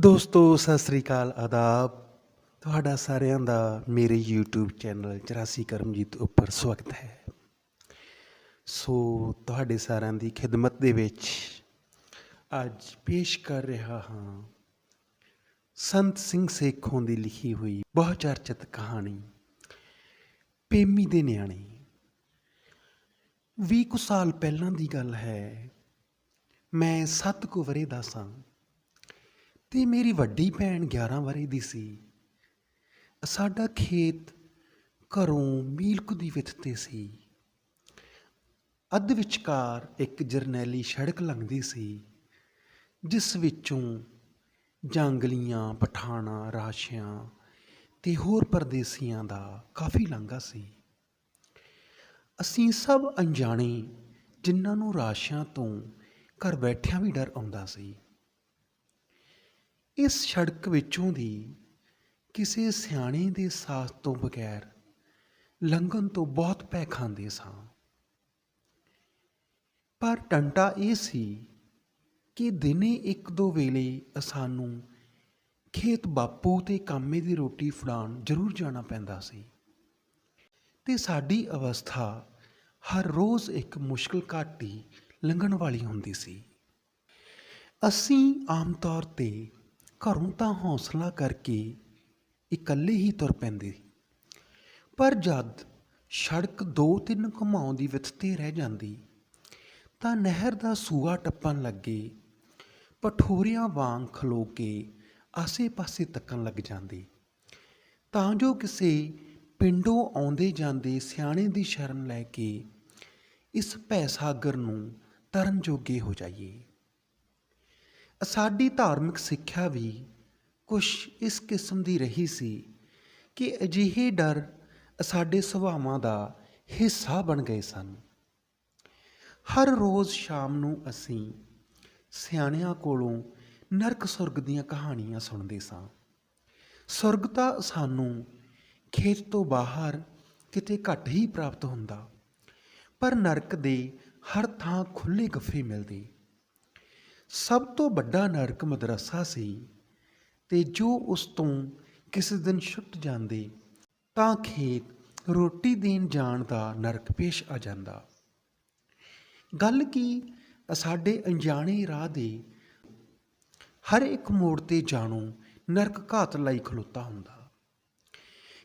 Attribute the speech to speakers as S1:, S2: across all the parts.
S1: ਦੋਸਤੋ, ਸਤਿ ਸ੍ਰੀ ਅਕਾਲ, ਆਦਾਬ। ਤੁਹਾਡਾ ਸਾਰਿਆਂ ਦਾ ਮੇਰੇ YouTube ਚੈਨਲ 84 ਕਰਮਜੀਤ ਉੱਪਰ ਸਵਾਗਤ ਹੈ। ਸੋ, ਤੁਹਾਡੇ ਸਾਰਿਆਂ ਦੀ ਖਿਦਮਤ ਦੇ ਵਿੱਚ ਅੱਜ ਪੇਸ਼ ਕਰ ਰਿਹਾ ਹਾਂ ਸੰਤ ਸਿੰਘ ਸੇਖੋਂ ਦੀ ਲਿਖੀ ਹੋਈ ਬਹੁ ਚਰਚਿਤ ਕਹਾਣੀ, ਪੇਮੀ ਦੇ ਨਿਆਣੇ। ਵੀਹ ਕੁ ਸਾਲ ਪਹਿਲਾਂ ਦੀ ਗੱਲ ਹੈ। ਮੈਂ ਸੱਤ ਕੁ ਵਰੇ ਦਾ ਸਾਂ। ਤੇ ਮੇਰੀ ਵੱਡੀ ਭੈਣ 11 ਵਰੇ ਦੀ ਸੀ। ਸਾਡਾ ਖੇਤ ਘਰੋਂ ਮੀਲ ਕੁ ਦੀ ਵਿੱਥ ਤੇ ਸੀ। ਅੱਧ ਵਿਚਕਾਰ ਇੱਕ ਜਰਨੈਲੀ ਸੜਕ ਲੰਘਦੀ ਸੀ, ਜਿਸ ਵਿੱਚੋਂ ਜਾਂਗਲੀਆਂ, ਪਠਾਣਾ, ਰਾਸ਼ਿਆਂ ਤੇ ਹੋਰ ਪਰਦੇਸੀਆਂ ਦਾ ਕਾਫੀ ਲੰਘਾ ਸੀ। ਅਸੀਂ ਸਭ ਅਣਜਾਣੇ ਜਿਨ੍ਹਾਂ ਨੂੰ ਰਾਸ਼ਿਆਂ ਤੋਂ ਘਰ ਬੈਠਿਆਂ ਵੀ ਡਰ ਆਉਂਦਾ ਸੀ। ਇਸ ਸੜਕ ਵਿੱਚੋਂ ਦੀ ਕਿਸੇ ਸਿਆਣੇ ਦੇ ਸਾਥ ਤੋਂ ਬਗੈਰ ਲੰਘਣ ਤੋਂ ਬਹੁਤ ਪੈ ਖਾਂਦੇ ਸਾਂ। ਪਰ ਟੰਟਾ ਇਹ ਸੀ ਕਿ ਦਿਨੇ ਇੱਕ ਦੋ ਵੇਲੇ ਸਾਨੂੰ ਖੇਤ ਬਾਪੂ ਤੇ ਕਾਮੇ ਦੀ ਰੋਟੀ ਫੜਾਉਣ ਜ਼ਰੂਰ ਜਾਣਾ ਪੈਂਦਾ ਸੀ ਤੇ ਸਾਡੀ ਅਵਸਥਾ ਹਰ ਰੋਜ਼ ਇੱਕ ਮੁਸ਼ਕਲ ਘਾਟੀ ਲੰਘਣ ਵਾਲੀ ਹੁੰਦੀ ਸੀ। ਅਸੀਂ ਆਮ ਤੌਰ ਤੇ ਘਰੋਂ ਤਾਂ ਹੌਸਲਾ ਕਰਕੇ ਇਕੱਲੇ ਹੀ ਤੁਰ ਪੈਂਦੇ। ਪਰ ਜਦ ਸੜਕ ਦੋ ਤਿੰਨ ਘੁਮਾਉਂ ਦੀ ਵਿੱਥਤੇ ਰਹਿ ਜਾਂਦੀ, ਤਾਂ ਨਹਿਰ ਦਾ ਸੂਆ ਟੱਪਣ ਲੱਗੇ ਪਠੋਰਿਆਂ ਵਾਂਗ ਖਲੋ ਕੇ ਆਸੇ-ਪਾਸੇ ਤੱਕਣ ਲੱਗ ਜਾਂਦੇ। ਤਾਂ ਜੋ ਕਿਸੇ ਪਿੰਡੋਂ ਆਉਂਦੇ ਜਾਂਦੇ ਸਿਆਣੇ ਦੀ ਸ਼ਰਨ ਲੈ ਕੇ ਇਸ ਭੈ ਸਾਗਰ ਨੂੰ ਤਰਨ ਜੋਗੇ ਹੋ ਜਾਈਏ। ਸਾਡੀ ਧਾਰਮਿਕ ਸਿੱਖਿਆ ਵੀ ਕੁਝ ਇਸ ਕਿਸਮ ਦੀ ਰਹੀ ਸੀ ਕਿ ਅਜਿਹੇ ਡਰ ਸਾਡੇ ਸੁਭਾਵਾਂ ਦਾ ਹਿੱਸਾ ਬਣ ਗਏ ਸਨ। ਹਰ ਰੋਜ਼ ਸ਼ਾਮ ਨੂੰ ਅਸੀਂ ਸਿਆਣਿਆਂ ਕੋਲੋਂ ਨਰਕ ਸੁਰਗ ਦੀਆਂ ਕਹਾਣੀਆਂ ਸੁਣਦੇ ਸਾਂ। ਸੁਰਗ ਤਾਂ ਸਾਨੂੰ ਖੇਤ ਤੋਂ ਬਾਹਰ ਕਿਤੇ ਘੱਟ ਹੀ ਪ੍ਰਾਪਤ ਹੁੰਦਾ, ਪਰ ਨਰਕ ਦੇ ਹਰ ਥਾਂ ਖੁੱਲੇ ਗੱਫੇ ਮਿਲਦੇ। ਸਭ ਤੋਂ ਵੱਡਾ ਨਰਕ ਮਦਰਸਾ ਸੀ ਤੇ ਜੋ ਉਸ ਤੋਂ ਕਿਸੇ ਦਿਨ ਛੁੱਟ ਜਾਂਦੇ, ਤਾਂ ਖੇਤ ਰੋਟੀ ਦੇਣ ਜਾਣ ਦਾ ਨਰਕ ਪੇਸ਼ ਆ ਜਾਂਦਾ। ਗੱਲ ਕੀ ਸਾਡੇ ਅਣਜਾਣੇ ਰਾਹ ਦੇ ਹਰ ਇੱਕ ਮੋੜ ਤੇ ਜਾਣੋ ਨਰਕ ਘਾਤ ਲਈ ਖਲੋਤਾ ਹੁੰਦਾ।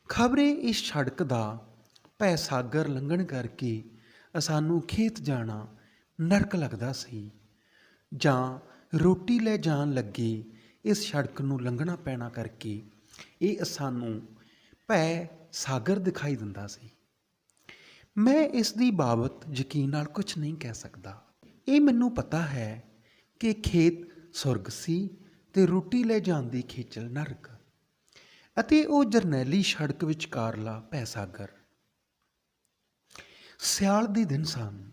S1: ਖਬਰੇ ਇਸ ਸੜਕ ਦਾ ਭੈ ਸਾਗਰ ਲੰਘਣ ਕਰਕੇ ਸਾਨੂੰ ਖੇਤ ਜਾਣਾ ਨਰਕ ਲੱਗਦਾ ਸੀ। ਜਾਂ ਰੋਟੀ ਲੈ ਜਾਣ ਲੱਗੇ ਇਸ ਸੜਕ ਨੂੰ ਲੰਘਣਾ ਪੈਣਾ ਕਰਕੇ ਇਹ ਸਾਨੂੰ ਭੈ ਸਾਗਰ ਦਿਖਾਈ ਦਿੰਦਾ ਸੀ। ਮੈਂ ਇਸ ਦੀ ਬਾਬਤ ਯਕੀਨ ਨਾਲ ਕੁਝ ਨਹੀਂ ਕਹਿ ਸਕਦਾ। ਇਹ ਮੈਨੂੰ ਪਤਾ ਹੈ ਕਿ ਖੇਤ ਸੁਰਗ ਸੀ ਤੇ ਰੋਟੀ ਲੈ ਜਾਣ ਦੀ ਖੇਚਲ ਨਰਕ ਅਤੇ ਉਹ ਜਰਨੈਲੀ ਸੜਕ ਵਿਚਕਾਰਲਾ ਭੈ ਸਾਗਰ। ਸਿਆਲ ਦੇ ਦਿਨ ਸਨ।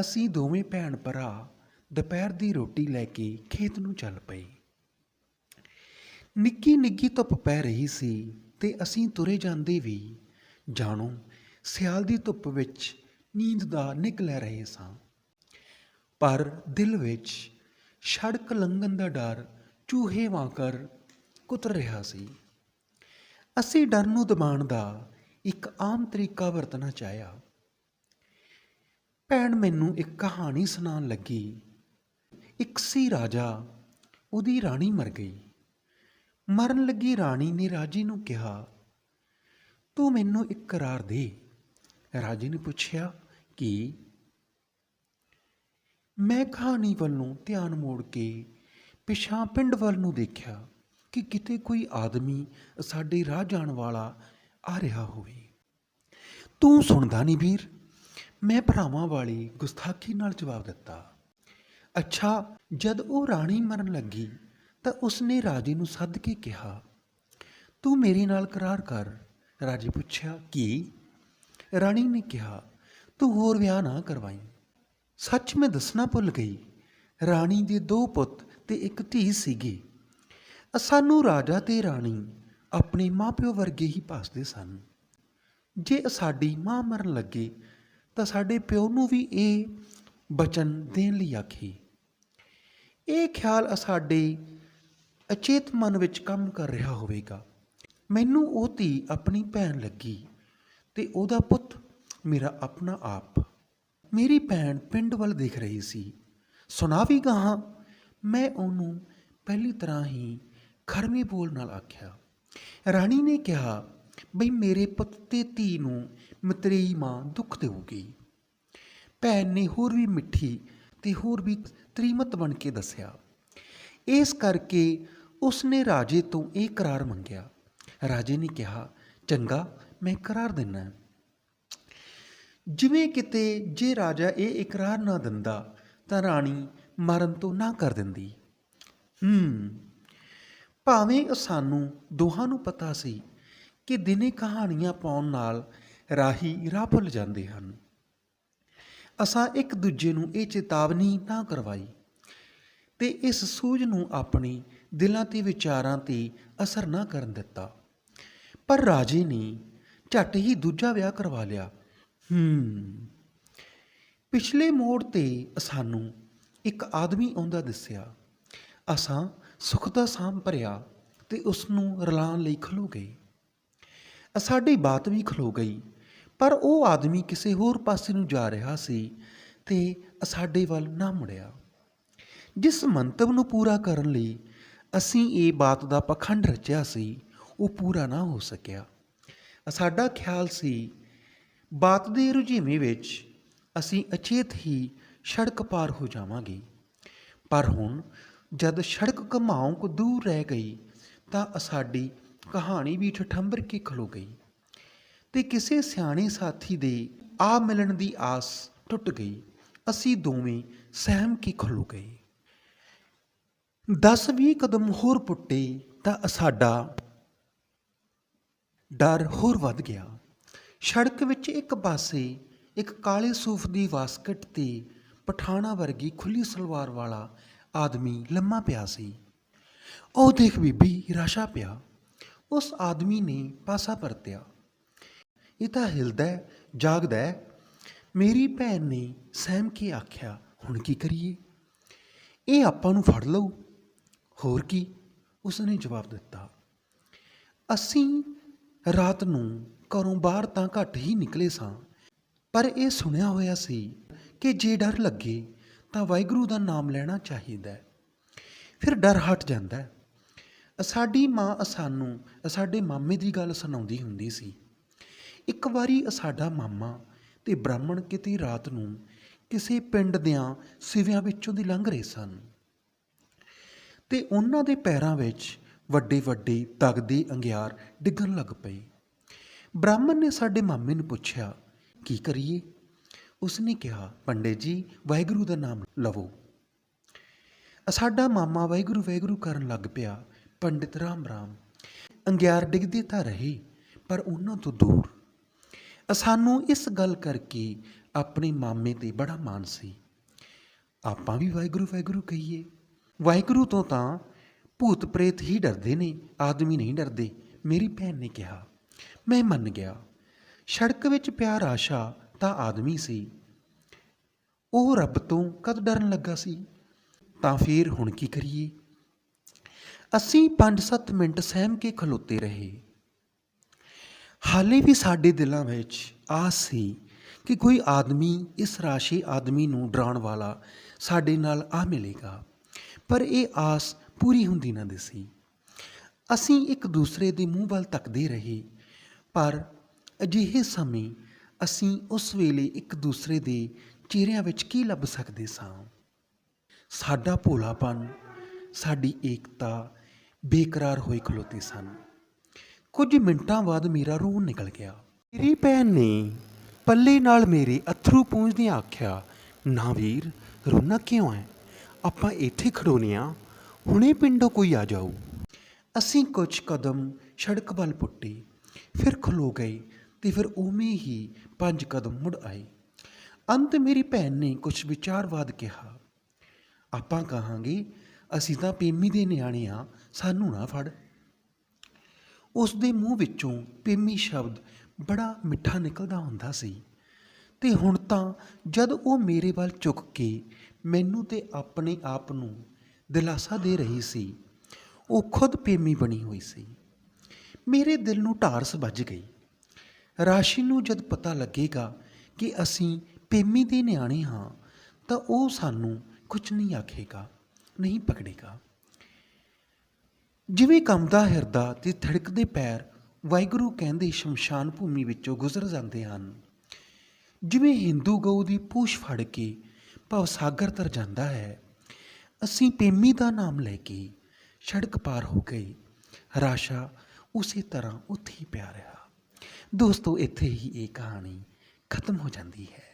S1: ਅਸੀਂ ਦੋਵੇਂ ਭੈਣ ਭਰਾ ਦੁਪਹਿਰ ਦੀ ਰੋਟੀ ਲੈ ਕੇ ਖੇਤ ਨੂੰ ਚੱਲ ਪਏ ਨਿੱਕੀ ਨਿੱਕੀ ਧੁੱਪ ਪੈ ਰਹੀ ਸੀ ਤੇ ਅਸੀਂ ਤੁਰੇ ਜਾਂਦੇ ਵੀ ਜਾਣੋ, ਸਿਆਲ ਦੀ ਧੁੱਪ ਵਿੱਚ ਨੀਂਦ ਦਾ ਨਿਕ ਲੈ ਰਹੇ ਸਾਂ। ਪਰ ਦਿਲ ਵਿੱਚ ਸੜਕ ਲੰਘਣ ਦਾ ਡਰ ਚੂਹੇ ਵਾਂਕਰ ਕੁਤਰ ਰਿਹਾ ਸੀ। ਅਸੀਂ ਡਰ ਨੂੰ ਦਬਾਉਣ ਦਾ ਇੱਕ ਆਮ ਤਰੀਕਾ ਵਰਤਣਾ ਚਾਹਿਆ। ਭੈਣ ਮੈਨੂੰ ਇੱਕ ਕਹਾਣੀ ਸੁਣਾਉਣ ਲੱਗੀ। ਇੱਕ ਸੀ ਰਾਜਾ, ਉਹਦੀ ਰਾਣੀ ਮਰ ਗਈ। ਮਰਨ ਲੱਗੀ ਰਾਣੀ ਨੇ ਰਾਜੇ ਨੂੰ ਕਿਹਾ, ਤੂੰ ਮੈਨੂੰ ਇੱਕ ਕਰਾਰ ਦੇ। ਰਾਜੇ ਨੇ ਪੁੱਛਿਆ ਕਿ ਮੈਂ ਕਹਾਣੀ ਵੱਲੋਂ ਧਿਆਨ ਮੋੜ ਕੇ ਪਿਛਾਂ ਪਿੰਡ ਵੱਲ ਨੂੰ ਦੇਖਿਆ ਕਿ ਕਿਤੇ ਕੋਈ ਆਦਮੀ ਸਾਡੇ ਰਾਹ ਜਾਣ ਵਾਲਾ ਆ ਰਿਹਾ ਹੋਵੇ। ਤੂੰ ਸੁਣਦਾ ਨਹੀਂ ਵੀਰ, ਮੈਂ ਭਰਾਵਾਂ ਵਾਲੀ ਗੁਸਤਾਖੀ ਨਾਲ ਜਵਾਬ ਦਿੱਤਾ। ਅੱਛਾ, ਜਦ ਉਹ ਰਾਣੀ ਮਰਨ ਲੱਗੀ, ਤਾਂ ਉਸਨੇ ਰਾਜੇ ਨੂੰ ਸੱਦ ਕੇ ਕਿਹਾ, ਤੂੰ ਮੇਰੇ ਨਾਲ ਕਰਾਰ ਕਰ। ਰਾਜੇ ਪੁੱਛਿਆ, ਕੀ? ਰਾਣੀ ਨੇ ਕਿਹਾ, ਤੂੰ ਹੋਰ ਵਿਆਹ ਨਾ ਕਰਵਾਈ। ਸੱਚ ਮੈਂ ਦੱਸਣਾ ਭੁੱਲ ਗਈ। ਰਾਣੀ ਦੇ ਦੋ ਪੁੱਤ ਤੇ ਇੱਕ ਧੀ ਸੀਗੀ। ਸਾਨੂੰ ਰਾਜਾ ਤੇ ਰਾਣੀ ਆਪਣੇ ਮਾਪਿਓ ਵਰਗੇ ਹੀ ਭਾਸਦੇ ਸਨ। ਜੇ ਸਾਡੀ ਮਾਂ ਮਰਨ ਲੱਗੇ, ਤਾਂ ਸਾਡੇ ਪਿਓ ਨੂੰ ਵੀ ਇਹ ਬਚਨ ਦੇਣ ਲਈ ਆਖੀ। ਇਹ ਖਿਆਲ ਸਾਡੇ ਅਚੇਤ ਮਨ ਵਿੱਚ ਕੰਮ ਕਰ ਰਿਹਾ ਹੋਵੇਗਾ। ਮੈਨੂੰ ਉਹ ਧੀ ਆਪਣੀ ਭੈਣ ਲੱਗੀ ਤੇ ਉਹਦਾ ਪੁੱਤ ਮੇਰਾ ਆਪਣਾ ਆਪ। ਮੇਰੀ ਭੈਣ ਪਿੰਡ ਵੱਲ ਦੇਖ ਰਹੀ ਸੀ। ਸੁਣਾ ਵੀ ਗਾਹਾਂ ਮੈਂ ਉਹਨੂੰ ਪਹਿਲੀ ਤਰ੍ਹਾਂ ਹੀ ਖਰਮੇ ਬੋਲ ਨਾਲ ਆਖਿਆ। ਰਾਣੀ ਨੇ ਕਿਹਾ, ਬਈ ਮੇਰੇ ਪੁੱਤ ਤੇ ਧੀ ਨੂੰ ਮਤਰੇਈ ਮਾਂ ਦੁੱਖ ਦੇਊਗੀ। ਭੈਣ ਨੇ ਹੋਰ ਵੀ ਮਿੱਠੀ ਤੇ ਹੋਰ ਵੀ ਤ੍ਰੀਮਤ ਬਣ ਕੇ ਦੱਸਿਆ, ਇਸ ਕਰਕੇ ਉਸਨੇ ਰਾਜੇ ਤੋਂ ਇਹ ਕਰਾਰ ਮੰਗਿਆ। ਰਾਜੇ ਨੇ ਕਿਹਾ, ਚੰਗਾ, ਮੈਂ ਕਰਾਰ ਦਿੰਨਾ ਜਿਵੇਂ ਕਿਤੇ ਜੇ ਰਾਜਾ ਇਹ ਇਕਰਾਰ ਨਾ ਦਿੰਦਾ, ਤਾਂ ਰਾਣੀ ਮਰਨ ਤੋਂ ਨਾ ਕਰ ਦਿੰਦੀ। ਹੂੰ, ਭਾਵੇਂ ਸਾਨੂੰ ਦੋਹਾਂ ਨੂੰ ਪਤਾ ਸੀ ਕਿ ਦਿਨੇ ਕਹਾਣੀਆਂ ਪਾਉਣ ਨਾਲ ਰਾਹੀ ਰਾਹ ਭੁੱਲ ਜਾਂਦੇ ਹਨ ਅਸਾਂ ਇੱਕ ਦੂਜੇ ਨੂੰ ਇਹ ਚੇਤਾਵਨੀ ਨਾ ਕਰਵਾਈ ਤੇ ਇਸ ਸੂਝ ਨੂੰ ਆਪਣੀ ਦਿਲਾਂ ਤੇ ਵਿਚਾਰਾਂ ਤੇ ਅਸਰ ਨਾ ਕਰਨ ਦਿੱਤਾ। ਪਰ ਰਾਜੇ ਨੇ ਝੱਟ ਹੀ ਦੂਜਾ ਵਿਆਹ ਕਰਵਾ ਲਿਆ। ਹੂੰ, ਪਿਛਲੇ ਮੋੜ ਤੇ ਸਾਨੂੰ ਇੱਕ ਆਦਮੀ ਆਉਂਦਾ ਦਿਸਿਆ। ਅਸਾਂ ਸੁੱਖ ਦਾ ਸਾਮ ਭਰਿਆ ਤੇ ਉਸ ਨੂੰ ਰਲਾਉਣ ਲਈ ਖਲੋ ਗਏ। ਸਾਡੀ ਬਾਤ ਵੀ ਖਲੋ ਗਈ। ਪਰ ਉਹ ਆਦਮੀ ਕਿਸੇ ਹੋਰ ਪਾਸੇ ਨੂੰ ਜਾ ਰਿਹਾ ਸੀ ਤੇ ਸਾਡੇ ਵੱਲ ਨਾ ਮੁੜਿਆ। ਜਿਸ ਮੰਤਵ ਨੂੰ ਪੂਰਾ ਕਰਨ ਲਈ ਅਸੀਂ ਇਹ ਬਾਤ ਦਾ ਪਖੰਡ ਰਚਿਆ ਸੀ, ਉਹ ਪੂਰਾ ਨਾ ਹੋ ਸਕਿਆ। ਸਾਡਾ ਖਿਆਲ ਸੀ, ਬਾਤ ਦੇ ਰੁਝੇਵੇਂ ਵਿੱਚ ਅਸੀਂ ਅਚੇਤ ਹੀ ਸੜਕ ਪਾਰ ਹੋ ਜਾਵਾਂਗੇ। ਪਰ ਹੁਣ ਜਦ ਸੜਕ ਕਮਾਉਂ ਕੋ ਦੂਰ ਰਹਿ ਗਈ, ਤਾਂ ਸਾਡੀ ਕਹਾਣੀ ਵੀ ਠਠੰਬਰ ਕੇ ਖਲੋ ਗਈ। ਤੇ ਕਿਸੇ ਸਿਆਣੇ ਸਾਥੀ ਦੇ ਆ ਮਿਲਣ ਦੀ ਆਸ ਟੁੱਟ ਗਈ। ਅਸੀਂ ਦੋਵੇਂ ਸਹਿਮ ਕੇ ਖਲੋ ਗਏ। 10-20 ਕਦਮ ਹੋਰ ਪੁੱਟੇ ਤਾਂ ਸਾਡਾ ਡਰ ਹੋਰ ਵੱਧ ਗਿਆ। ਸੜਕ ਵਿੱਚ ਇੱਕ ਪਾਸੇ ਇੱਕ ਕਾਲੇ ਸੂਫ ਦੀ ਵਾਸਕਟ ਤੇ ਪਠਾਣਾ ਵਰਗੀ ਖੁੱਲੀ ਸਲਵਾਰ ਵਾਲਾ ਆਦਮੀ ਲੰਮਾ ਪਿਆ ਸੀ। ਉਹ ਦੇਖ ਬੀਬੀ, ਰਾਸ਼ਾ ਪਿਆ। ਉਸ ਆਦਮੀ ਨੇ ਪਾਸਾ ਪਰਤਿਆ। ਇਹ ਤਾਂ ਹਿਲਦਾ ਹੈ, ਜਾਗਦਾ ਹੈ। ਮੇਰੀ ਭੈਣ ਨੇ ਸਹਿਮ ਕੇ ਆਖਿਆ ਹੁਣ ਕੀ ਕਰੀਏ? ਇਹ ਆਪਾਂ ਨੂੰ ਫੜ ਲਊ। ਹੋਰ ਕੀ? ਉਸਨੇ ਜਵਾਬ ਦਿੱਤਾ ਅਸੀਂ ਰਾਤ ਨੂੰ ਘਰੋਂ ਬਾਹਰ ਤਾਂ ਘੱਟ ਹੀ ਨਿਕਲੇ ਸਾਂ ਪਰ ਇਹ ਸੁਣਿਆ ਹੋਇਆ ਸੀ ਕਿ ਜੇ ਡਰ ਲੱਗੇ ਤਾਂ ਵਾਹਿਗੁਰੂ ਦਾ ਨਾਮ ਲੈਣਾ ਚਾਹੀਦਾ ਹੈ। ਫਿਰ ਡਰ ਹਟ ਜਾਂਦਾ ਹੈ। ਸਾਡੀ ਮਾਂ ਸਾਨੂੰ ਸਾਡੇ ਮਾਮੇ ਦੀ ਗੱਲ ਸੁਣਾਉਂਦੀ ਹੁੰਦੀ ਸੀ। ਇੱਕ ਵਾਰੀ ਸਾਡਾ ਮਾਮਾ ਤੇ ਬ੍ਰਾਹਮਣ ਕਿਤੇ ਰਾਤ ਨੂੰ ਕਿਸੇ ਪਿੰਡ ਦਿਆਂ ਸਿਵਿਆਂ ਵਿੱਚੋਂ ਦੀ ਲੰਘ ਰਹੇ ਸਨ। ਤੇ ਉਹਨਾਂ ਦੇ ਪੈਰਾਂ ਵਿੱਚ ਵੱਡੇ ਵੱਡੇ ਤਗਦੇ ਅੰਗਿਆਰ ਡਿੱਗਣ ਲੱਗ ਪਏ। ਬ੍ਰਾਹਮਣ ਨੇ ਸਾਡੇ ਮਾਮੇ ਨੂੰ ਪੁੱਛਿਆ, ਕੀ ਕਰੀਏ? ਉਸਨੇ ਕਿਹਾ, ਪੰਡਿਤ ਜੀ, ਵਾਹਿਗੁਰੂ ਦਾ ਨਾਮ ਲਵੋ। ਸਾਡਾ ਮਾਮਾ ਵਾਹਿਗੁਰੂ ਵਾਹਿਗੁਰੂ ਕਰਨ ਲੱਗ ਪਿਆ, ਪੰਡਿਤ ਰਾਮ ਰਾਮ। ਅੰਗਿਆਰ ਡਿੱਗਦੇ ਤਾਂ ਰਹੇ, ਪਰ ਉਹਨਾਂ ਤੋਂ ਦੂਰ ਸਾਨੂੰ ਇਸ ਗੱਲ ਕਰਕੇ ਆਪਣੇ ਮਾਮੇ ਤੇ ਬੜਾ ਮਾਣ ਸੀ। ਆਪਾਂ ਵੀ ਵਾਹਿਗੁਰੂ ਵਾਹਿਗੁਰੂ ਕਹੀਏ। ਵਾਹਿਗੁਰੂ ਤੋਂ ਤਾਂ ਭੂਤ ਪ੍ਰੇਤ ਹੀ ਡਰਦੇ ਨੇ, ਆਦਮੀ ਨਹੀਂ ਡਰਦੇ। ਮੇਰੀ ਭੈਣ ਨੇ ਕਿਹਾ, ਮੈਂ ਮੰਨ ਗਿਆ, ਸੜਕ ਵਿੱਚ ਪਿਆ ਰਾਸ਼ਾ ਤਾਂ ਆਦਮੀ ਸੀ। ਉਹ ਰੱਬ ਤੋਂ ਕਦ ਡਰਨ ਲੱਗਾ ਸੀ? ਤਾਂ ਫੇਰ ਹੁਣ ਕੀ ਕਰੀਏ? ਅਸੀਂ 5-7 ਮਿੰਟ ਸਹਿਮ ਕੇ ਖਲੋਤੇ ਰਹੇ। ਹਾਲੇ ਵੀ ਸਾਡੇ ਦਿਲਾਂ ਵਿੱਚ ਆਸ ਸੀ ਕਿ ਕੋਈ ਆਦਮੀ, ਇਸ ਰਾਸ਼ੀ ਆਦਮੀ ਨੂੰ ਡਰਾਉਣ ਵਾਲਾ ਸਾਡੇ ਨਾਲ ਆ ਮਿਲੇਗਾ। ਪਰ ਇਹ ਆਸ ਪੂਰੀ ਹੁੰਦੀ ਨਾ ਦਿਸੀ। ਅਸੀਂ ਇੱਕ ਦੂਸਰੇ ਦੇ ਮੂੰਹ ਵੱਲ ਤੱਕਦੇ ਰਹੇ, ਪਰ ਅਜਿਹੇ ਸਮੇਂ ਅਸੀਂ ਉਸ ਵੇਲੇ ਇੱਕ ਦੂਸਰੇ ਦੇ ਚਿਹਰਿਆਂ ਵਿੱਚ ਕੀ ਲੱਭ ਸਕਦੇ ਸਾਂ? ਸਾਡਾ ਭੋਲਾਪਨ, ਸਾਡੀ ਏਕਤਾ ਬੇਕਰਾਰ ਹੋਏ ਖਲੋਤੇ ਸਨ। ਕੁਝ ਮਿੰਟਾਂ ਬਾਅਦ ਮੇਰਾ ਰੋਣ ਨਿਕਲ ਗਿਆ। ਮੇਰੀ ਭੈਣ ਨੇ ਪੱਲੇ ਨਾਲ ਮੇਰੇ ਅਥਰੂ ਪੂੰਝਦਿਆਂ ਆਖਿਆ ਨਾ ਵੀਰ ਰੋਣਾ ਕਿਉਂ ਹੈ ਆਪਾਂ ਇੱਥੇ ਖੜੋਨੇ ਆ ਹੁਣੇ ਪਿੰਡੋਂ ਕੋਈ ਆ ਜਾਊ। ਅਸੀਂ ਕੁਝ ਕਦਮ ਸੜਕ ਵੱਲ ਪੁੱਟੇ ਫਿਰ ਖਲੋ ਗਏ ਤੇ ਫਿਰ ਉਵੇਂ ਹੀ ਪੰਜ ਕਦਮ ਮੁੜ ਆਏ। ਅੰਤ ਮੇਰੀ ਭੈਣ ਨੇ ਕੁਝ ਵਿਚਾਰਵਾਦ ਕਿਹਾ ਆਪਾਂ ਕਹਾਂਗੇ ਅਸੀਂ ਤਾਂ ਪੇਮੀ ਦੇ ਨਿਆਣੇ ਆ ਸਾਨੂੰ ਨਾ ਫੜ। ਉਸ ਦੇ ਮੂੰਹ ਵਿੱਚੋਂ ਪੇਮੀ ਸ਼ਬਦ ਬੜਾ ਮਿੱਠਾ ਨਿਕਲਦਾ ਹੁੰਦਾ ਸੀ। ਤੇ ਹੁਣ ਤਾਂ ਜਦ ਉਹ ਮੇਰੇ ਵੱਲ ਝੁੱਕ ਕੇ ਮੈਨੂੰ ਤੇ ਆਪਣੇ ਆਪ ਨੂੰ ਦਿਲਾਸਾ ਦੇ ਰਹੀ ਸੀ, ਉਹ ਖੁਦ ਪੇਮੀ ਬਣੀ ਹੋਈ ਸੀ। ਮੇਰੇ ਦਿਲ ਨੂੰ ਢਾਰਸ ਵੱਜ ਗਈ। ਰਾਸ਼ੀ ਨੂੰ ਜਦ ਪਤਾ ਲੱਗੇਗਾ ਕਿ ਅਸੀਂ ਪੇਮੀ ਦੇ ਨਿਆਣੇ ਹਾਂ, ਤਾਂ ਉਹ ਸਾਨੂੰ ਕੁਝ ਨਹੀਂ ਆਖੇਗਾ, ਨਹੀਂ ਪਕੜੇਗਾ। ਜਿਵੇਂ ਕੰਬਦਾ ਹਿਰਦਾ ਤੇ ਥੜਕਦੇ ਪੈਰ ਵਾਹਿਗੁਰੂ ਕਹਿੰਦੇ ਸ਼ਮਸ਼ਾਨ ਭੂਮੀ ਵਿੱਚੋਂ ਗੁਜ਼ਰ ਜਾਂਦੇ ਹਨ। ਜਿਵੇਂ ਹਿੰਦੂ ਗਊ ਦੀ ਪੂਛ ਫੜ ਕੇ ਭਵ ਸਾਗਰ ਤਰ ਜਾਂਦਾ ਹੈ, ਅਸੀਂ ਪੇਮੀ ਦਾ ਨਾਮ ਲੈ ਕੇ ਸੜਕ ਪਾਰ ਹੋ ਗਏ। ਰਾਸ਼ਾ ਉਸੇ ਤਰ੍ਹਾਂ ਉੱਥੇ ਹੀ ਪਿਆ ਰਿਹਾ। ਦੋਸਤੋ, ਇੱਥੇ ਹੀ ਇਹ ਕਹਾਣੀ ਖਤਮ ਹੋ ਜਾਂਦੀ ਹੈ।